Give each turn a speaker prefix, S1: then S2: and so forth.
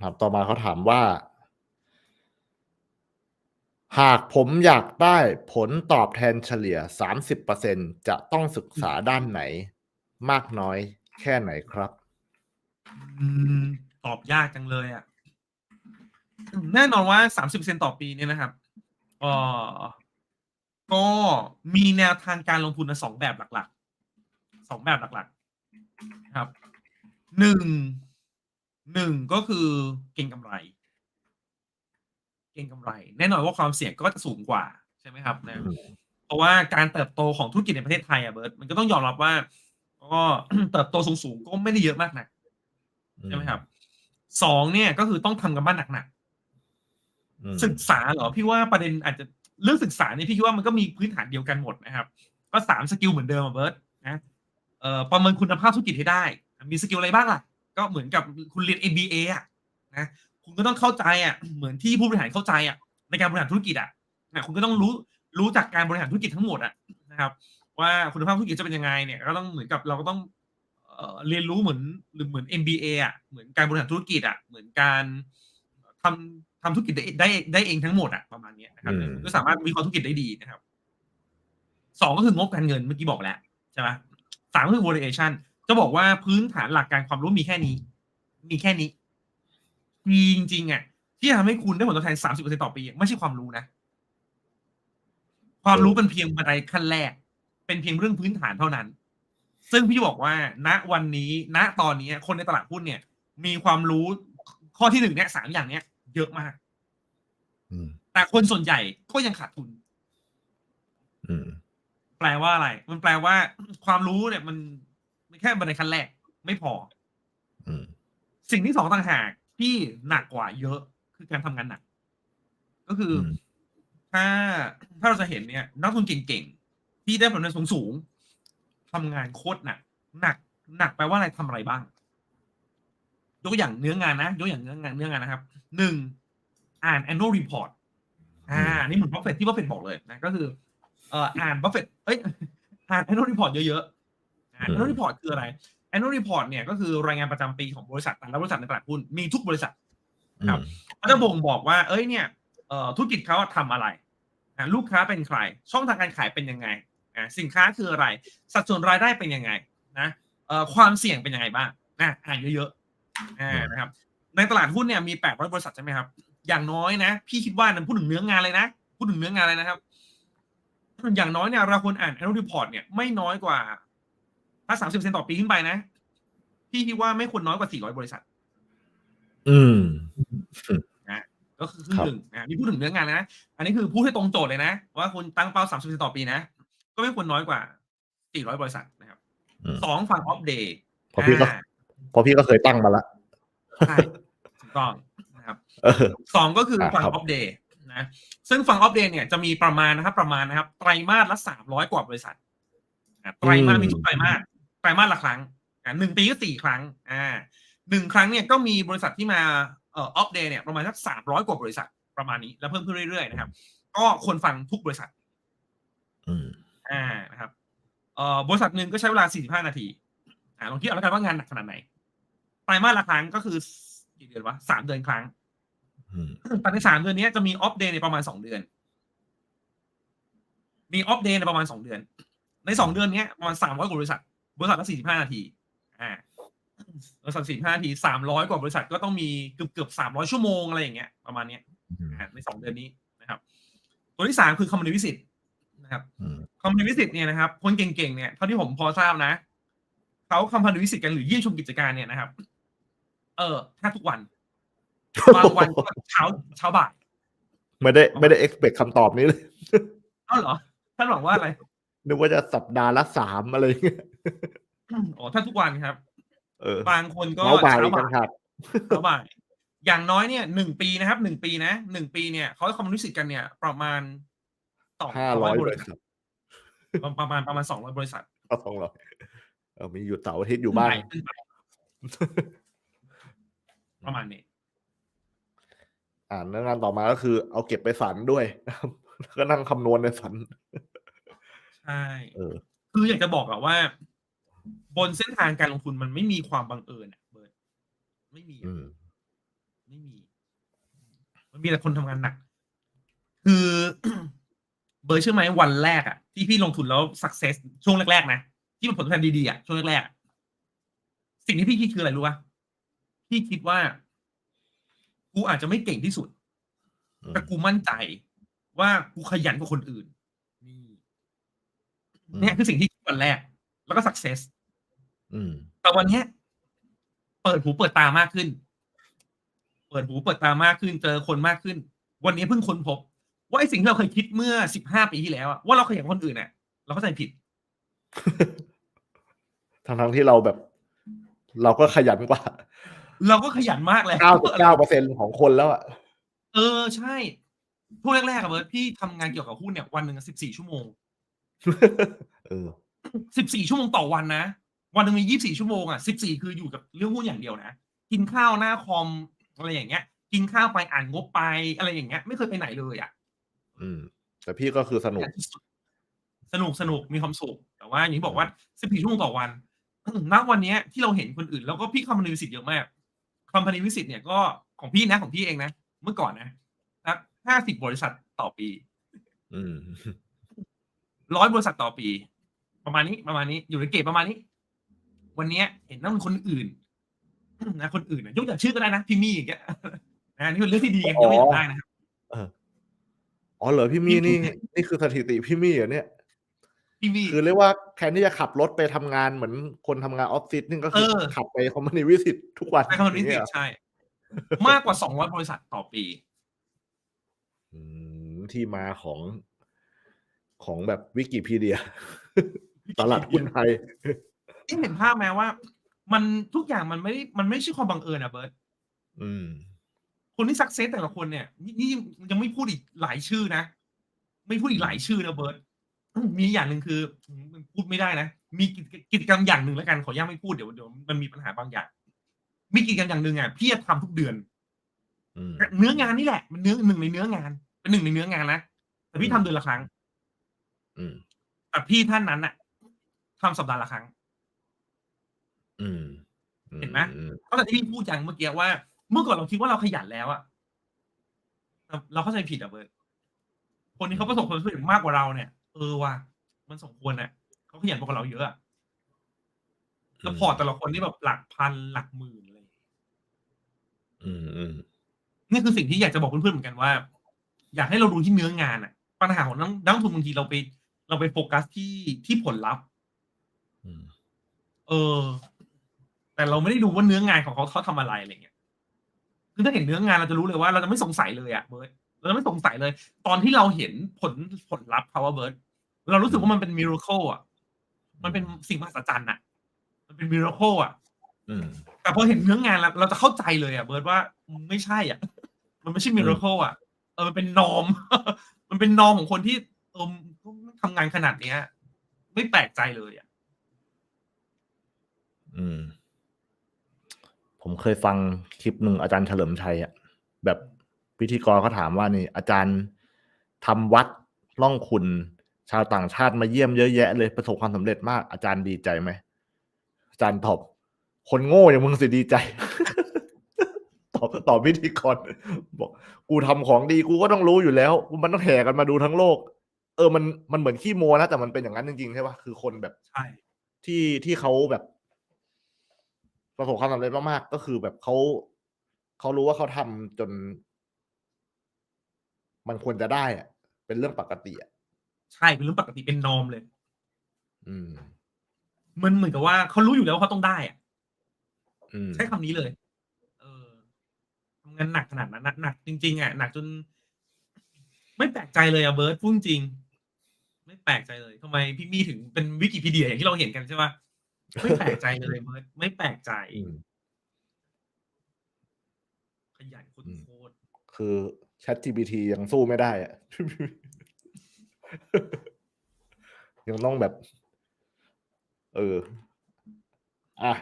S1: ครับต่อมาเขาถามว่า หากผมอยากได้ผลตอบแทนเฉลี่ย 30%จะต้องศึกษาด้านไหน มากน้อยแค่ไหนครับ
S2: อืมตอบยากจังเลยอะ่ะ แน่นอนว่าสามสิบเซนต่อปีเนี่ยนะครับอ๋อก็มีแนวทางการลงทุนสองแบบหลักๆ สองแบบหลักๆ ครับ หนึ่ง หนึ่งก็คือเก็งกำไร เก็งกำไร แน่นอนว่าความเสี่ยงก็จะสูงกว่าใช่ไหมครับนะ
S1: อืม
S2: เพราะว่าการเติบโตของธุรกิจในประเทศไทยอะเบิร์ตมันก็ต้องยอมรับว่า ก็เติบโตสูงๆก็ไม่ได้เยอะมากนะใช่ไหมครับสองเนี่ยก็คือต้องทำกันบ้านหนัก
S1: อืม
S2: ๆศึกษาเหรอพี่ว่าประเด็นอาจจะเรื่องศึกษาเนี่ยพี่คิดว่ามันก็มีพื้นฐานเดียวกันหมดนะครับ ก็สามสกิลเหมือนเดิมอะเบิร์ตนะเอ่อประเมินคุณภาพธุรกิจให้ได้ มีสกิลอะไรบ้างล่ะ ก็เหมือนกับคุณเรียน MBA อะนะคุณก็ต้องเข้าใจอะเหมือนที่ผู้บริหารเข้าใจอะในการบริหารธุรกิจอะนะคุณก็ต้องรู้รู้จักการบริหารธุรกิจทั้งหมดอะนะครับ ว่าคุณภาพธุรกิจจะเป็นยังไงเนี่ยก็ต้องเหมือนกับเราก็ต้องเอ่อเรียนรู้เหมือนหรือเหมือน MBA อะเหมือนการบริหารธุรกิจอะเหมือนการทำทำธุรกิจได้ได้ได้เองทั้งหมดอะประมาณเนี้ยนะครับ
S1: อืม
S2: คุณก็สามารถวิเคราะห์ธุรกิจได้ดีนะครับสองก็คืองบการเงินเมื่อกี้บอกแล้วใช่ไหมสามก็คือ valuation จะบอกว่าพื้นฐานหลักการความรู้มีแค่นี้ มีแค่นี้มีจริงๆอะที่ทำให้คุณได้ผลตอบแทนสามสิบเปอร์เซ็นต่อปีอะไม่ใช่ความรู้นะ ความรู้เป็นเพียงบันไดขั้นแรก เป็นเพียงเรื่องพื้นฐานเท่านั้น ซึ่งพี่บอกว่า ณวันนี้ณตอนนี้คนในตลาดหุ้นเนี่ย มีความรู้ข้อที่หนึ่งเนี่ยสามอย่างเนี้ย เยอะมาก
S1: อืม
S2: แต่คนส่วนใหญ่ก็ยังขาดทุน
S1: อืม
S2: แปลว่าอะไร มันแปลว่าความรู้เนี่ยมันมัน แค่บันไดขั้นแรก ไม่พอ
S1: อืม
S2: สิ่งที่สองต่างหากที่หนักกว่าเยอะคือการทำงานหนัก ก็คืออ
S1: ม
S2: ถ้าถ้าเราจะเห็นเนี่ย นักทุนเก่งๆ ที่ได้ผลตอบแทนสูงๆทำงานโคตรหนัก หนัก หนักแปลว่าอะไรทำอะไรบ้าง ยกอย่างเนื้องานนะยกอย่างเนื้องานเนื้องานนะครับหนึ่งอ่าน annual report อ่า นี่เหมือนบัฟเฟตที่บัฟเฟตบอกเลยนะ ก็คือ เอ่ออ่านบัฟเฟตเอ้ย อ่าน annual report เยอะๆ อ่าน annual report คืออะไร annual report เนี่ยก็คือรายงานประจำปีของบริษัทแต่ละบริษัทในตลาดหุ้นมีทุกบริษัทครับก็จะบ่งบอกว่า เอ้ยเนี่ยเอ่อธุรกิจเขาอะทำอะไรอะลูกค้าเป็นใคร ช่องทางการขายเป็นยังไงอะสินค้าคืออะไร สัดส่วนรายได้เป็นยังไงนะเอ่อความเสี่ยงเป็นยังไงบ้างนะอ่านเยอะๆอ่านะครับ ในตลาดหุ้นเนี่ยมี 800 บริษัทใช่ไหมครับ อย่างน้อยนะ พี่คิดว่านะพูดถึงเนื้องานเลยนะ พูดถึงเนื้องานเลยนะครับ อย่างน้อยเนี่ยเราควรอ่าน annual report เนี่ยไม่น้อยกว่า ถ้า30%ต่อปีขึ้นไปนะ พี่คิดว่าไม่ควรน้อยกว่า400บริษัท
S1: อืม
S2: ก็คือครึ่งหนึ่งอะนี่พูดถึงเนื้องานนะ อันนี้คือพูดให้ตรงโจทย์เลยนะ ว่าคุณตั้งเป้า30ต่อปีนะ ก็ไม่ควรน้อยกว่า400บริษัทนะครับ
S1: อืม
S2: สองฝั่งออฟเดย์
S1: เพราะพี่ก็เพราะพี่ก็เคยตั้งมาละ
S2: ใช่ถูกต้องนะครับ
S1: เออ
S2: สองก็คือฝั่ง
S1: ครับ
S2: ออฟเดย์นะซึ่งฝั่งออฟเดย์เนี่ยจะมีประมาณนะครับ ประมาณนะครับ ไตรมาสละ300กว่าบริษัทอะไตรมาสมีทุกไตรมาส ไตรมาสละครั้งอะหนึ่งปีก็สี่ครั้งอ่าหนึ่งครั้งเนี่ยก็มีบริษัทที่มาเอ่อออฟเดย์เนี่ยประมาณสักสามร้อยกว่าบริษัทประมาณนี้ แล้วเพิ่มขึ้นเรื่อยๆนะครับ ก็ควรฟังทุกบริษัท
S1: อืม
S2: อ่านะครับเอ่อบริษัทหนึ่งก็ใช้เวลา45นาทีอ่าลองคิดเอาแล้วกันว่างานหนักขนาดไหนไตรมาสละครั้งก็คือกี่เดือนวะสามเดือนครั้ง
S1: อืม
S2: แต่ในสามเดือนนี้จะมีออฟเดย์ในประมาณสองเดือน มีออฟเดย์ในประมาณสองเดือน ในสองเดือนนี้ประมาณสามร้อยกว่าบริษัท บริษัทละสี่สิบห้านาที อ่าบริษัทสี่ห้านาทีสามร้อยกว่าบริษัทก็ต้องมีเกือบเกือบสามร้อยชั่วโมงอะไรอย่างเงี้ยประมาณเนี้ย
S1: อืม
S2: อ่าในสองเดือนนี้นะครับ ตัวที่สามคือคอมมูนิวิสิตนะครับ
S1: อืม
S2: คอมพานีวิสิตเนี่ยนะครับคนเก่งๆเนี่ยเท่าที่ผมพอทราบนะเขาคอมพานีวิสิตกันหรือเยี่ยมชมกิจการเนี่ยนะครับ เออแทบทุกวันบางวันก็เช้าเช้าบ่าย
S1: ไม่ได้ไม่ได้ expect คำตอบนี้เลย
S2: เอ้าเหรอท่านหวังว่าอะไร
S1: นึกว่าจะสัปดาห์ละสามอะไรอย่างเงี้ย
S2: อ๋อแทบทุกวันครับ
S1: เออ
S2: บางคนก็
S1: เมาบ่าย
S2: เช้า
S1: กั
S2: บ่านย
S1: ครับ
S2: เช้าบ่ายอย่างน้อยเนี่ยหนึ่งปีนะครับหนึ่งปีนะหนึ่งปีเนี่ยเขาคอมพานีวิสิตกันเนี่ย ประมาณสอง
S1: ห้าร้อย
S2: บบ
S1: ริ
S2: ริ
S1: ษั
S2: ษั
S1: ท
S2: ทประมาณประมาณสองร้อยบริษัท
S1: ก็สองร้อยเออมีอยู่เสาร์อาทิตย์อยู่บ้าง
S2: ขึ้นไปประมาณนี้
S1: อ่าแล้วงานต่อมาก็คือ เอาเก็บไปฝันด้วยนะครับแล้วก็นั่งคำนวณในฝัน
S2: ใช่
S1: เออ
S2: คืออยากจะบอกอะว่า บนเส้นทางการลงทุนมันไม่มีความบังเอิญอะเบิร์ดไม่มีอะ
S1: อืม
S2: ไม่มี มันมีแต่คนทำงานหนัก คือเบอร์ดเชื่อไหมวันแรกอะที่พี่ลงทุนแล้วสักเซสช่วงแรกๆนะที่มันผลตอบแทนดีๆอะช่วงแรกๆอะสิ่งที่พี่คิดคืออะไรรู้ป่ะพี่คิดว่ากูอาจจะไม่เก่งที่สุด
S1: อืม
S2: แต่กูมั่นใจว่ากูขยันกว่าคนอื่นนี่ เนี่ยคือสิ่งที่คิดวันแรก แล้วก็สักเซส
S1: อืม
S2: แต่วันเนี้ยเปิดหูเปิดตามากขึ้น เปิดหูเปิดตามากขึ้น เจอคนมากขึ้น วันนี้เพิ่งค้นพบ ว่าไอ้สิ่งที่เราเคยคิดเมื่อสิบห้าปีที่แล้วอะว่าเราขยันกว่าคนอื่นเนี่ยเราเข้าใจผิด
S1: ทั้งทั้งๆที่เราแบบ เราก็ขยันกว่า
S2: เราก็ขยันมากแล้ว
S1: เก้าสิบเก้าเปอร์เซ็นของคนแล้วอะ
S2: เออใช่ช่วงแรกๆอะเบิร์ดพี่ทำงานเกี่ยวกับหุ้นเนี่ยวันหนึ่งสิบสี่ชั่วโมง
S1: เออ
S2: สิบสี่ชั่วโมงต่อวันนะ วันหนึ่งมียี่สี่ชั่วโมงอะสิบสี่คืออยู่กับเรื่องหุ้นอย่างเดียวนะ กินข้าวหน้าคอมอะไรอย่างเงี้ย กินข้าวไปอ่านงบไปอะไรอย่างเงี้ย ไม่เคยไปไหนเลยอะ
S1: อืม แต่พี่ก็คือสนุก
S2: สนุกสนุกมีความสุข แต่ว่าอย่างที่บอกว่าสิบสี่ชั่วโมงต่อวันณวันเนี้ยที่เราเห็นคนอื่น แล้วก็พี่คอมพานีวิสิตเยอะมากคอมพานีวิสิตเนี่ยก็ของพี่นะของพี่เองนะ เมื่อก่อนนะสักห้าสิบบริษัทต่อปี
S1: อืม
S2: ร้อยบริษัทต่อปี ประมาณนี้ประมาณนี้อยู่ในเกรดประมาณนี้ วันเนี้ยเห็นนักลงทุนคนอื่นนะคนอื่นนะยกจากชื่อก็ได้นะพี่มี่อย่างเงี้ยนะอันนี่เป็นเรื่องที่ดีไงยกอย่างได้นะครับ
S1: อ๋อเหรอพี่มี่
S2: พี่
S1: นี่
S2: พูด
S1: นี่คือสถิติพี่มี่เหรอเนี่ย
S2: พี่มี่
S1: คือเรียกว่าแทนที่จะขับรถไปทำงานเหมือนคนทำงานออฟฟิศนี่ก็คือ
S2: เออ
S1: ขับไปคอมมานีวิสิตทุกวัน
S2: ใช้คำว่านิสิ
S1: อย่าง
S2: ต
S1: เงี้ยเหรอ
S2: ใช่ มากกว่าสองร้อยบริษัทต่อปี
S1: อืมที่มาของ ของแบบวิกิพีเดีย ตลาดหุ้นไทย
S2: ที่เห็นภาพไหมว่า มันทุกอย่างมันไม่ได้มันไม่ใช่ความบังเอิญอะเบิร์ต
S1: อืม
S2: คนที่สักเซสแต่ละคนเนี่ยนี่นี่ยังไม่พูดอีกหลายชื่อนะ ไม่พูดอีกหลายชื่อนะเบิร์ตมีอย่างหนึ่งคือมันพูดไม่ได้นะ มีกิจกิจกรรมอย่างหนึ่งแล้วกันขออนุญาตไม่พูดเดี๋ยวเดี๋ยวมันมีปัญหาบางอย่าง มีกิจกรรมอย่างหนึ่งอะพี่จะทำทุกเดือน
S1: อืม
S2: เนื้องานนี่แหละ มันเนื้อหนึ่งในเนื้องาน เป็นหนึ่งในเนื้องานนะแต่พี่ทำเดือนละครั้ง
S1: อืม
S2: แต่พี่ท่านนั้นอะทำสัปดาห์ละครั้ง
S1: อืม
S2: เห็นไหม
S1: อืม
S2: ก็แต่ที่พี่พูดอย่างเมื่อกี้ว่า เมื่อก่อนเราคิดว่าเราขยันแล้วอะแต่เราเข้าใจผิดอะเบิร์ตคนที่เขาประสบความสำเร็จมากกว่าเราเนี่ย เออว่ะมันสมควรอะเขาขยันกว่าเราเยอะอะแล้วพอร์ตแต่ละคนนี่แบบหลักพันหลักหมื่นเลย
S1: อืมอืม
S2: นี่คือสิ่งที่อยากจะบอกเพื่อนๆเหมือนกันว่า อยากให้เราดูที่เนื้องานอะปัญหาของนักนักลงทุนบางทีเราไป เราไปโฟกัสที่ที่ผลลัพธ์
S1: อืม
S2: เออ แต่เราไม่ได้ดูว่าเนื้องานของเขาเขาทำอะไรอะไรเงี้ยคือถ้าเห็นเนื้องานเราจะรู้เลยว่าเราจะไม่สงสัยเลยอะเบิร์ตเราจะไม่สงสัยเลย ตอนที่เราเห็นผลผลลัพธ์เขาว่าเบิร์ตเรารู้สึกว่ามันเป็นมิราเคิลอะมันเป็นสิ่งมหัศจรรย์อะมันเป็นมิราเคิลอะ
S1: อืม
S2: แต่พอเห็นเนื้องานแล้วเราจะเข้าใจเลยอะเบิร์ตว่าไม่ใช่อะมันไม่ใช่มิราเคิลอะเออมันเป็นนอม มันเป็นนอมของคนที่เออ ทำงานขนาดเนี้ย ไม่แปลกใจเลยอะ
S1: อืม ผมเคยฟังคลิปหนึ่งอาจารย์เฉลิมชัยอะแบบพิธีกรเขาถามว่านี่ อาจารย์ทำวัดล่องขุนชาวต่างชาติมาเยี่ยมเยอะแยะเลยประสบความสำเร็จมากอาจารย์ดีใจไหมอาจารย์ตอบคนโง่อย่างมึงสิดีใจ ตอบตอบพิธีกรบอก กูทำของดีกูก็ต้องรู้อยู่แล้ว มันต้องแห่กันมาดูทั้งโลก เออมันมันเหมือนขี้โมนะแต่มันเป็นอย่างนั้นจริงๆใช่ปะคือคนแบบ
S2: ใช่
S1: ที่ที่เขาแบบประสบความสำเร็จมากๆก็คือแบบเขาเขารู้ว่าเขาทำจน มันควรจะได้อะเป็นเรื่องปกติอะ
S2: ใช่เป็นเรื่องปกติเป็นนอมเลย
S1: อืม
S2: มันเหมือนกับว่าเขารู้อยู่แล้วว่าเขาต้องได้อะ
S1: อืม
S2: ใช้คำนี้เลย เออทำงานหนักขนาดนั้นนะหนักจริงๆอะหนักจน ไม่แปลกใจเลยอะเบิร์ตพูดจริง ไม่แปลกใจเลยทำไมพี่มี่ถึงเป็นวิกิพีเดียอย่างที่เราเห็นกันใช่ปะไม่แปลกใจเลยเบิร์ตไม่แปลกใจ
S1: อืม
S2: ขยันโคต
S1: อืม
S2: ร
S1: คือ Chat GPT ยังสู้ไม่ได้อะยังต้องแบบ เออ อะ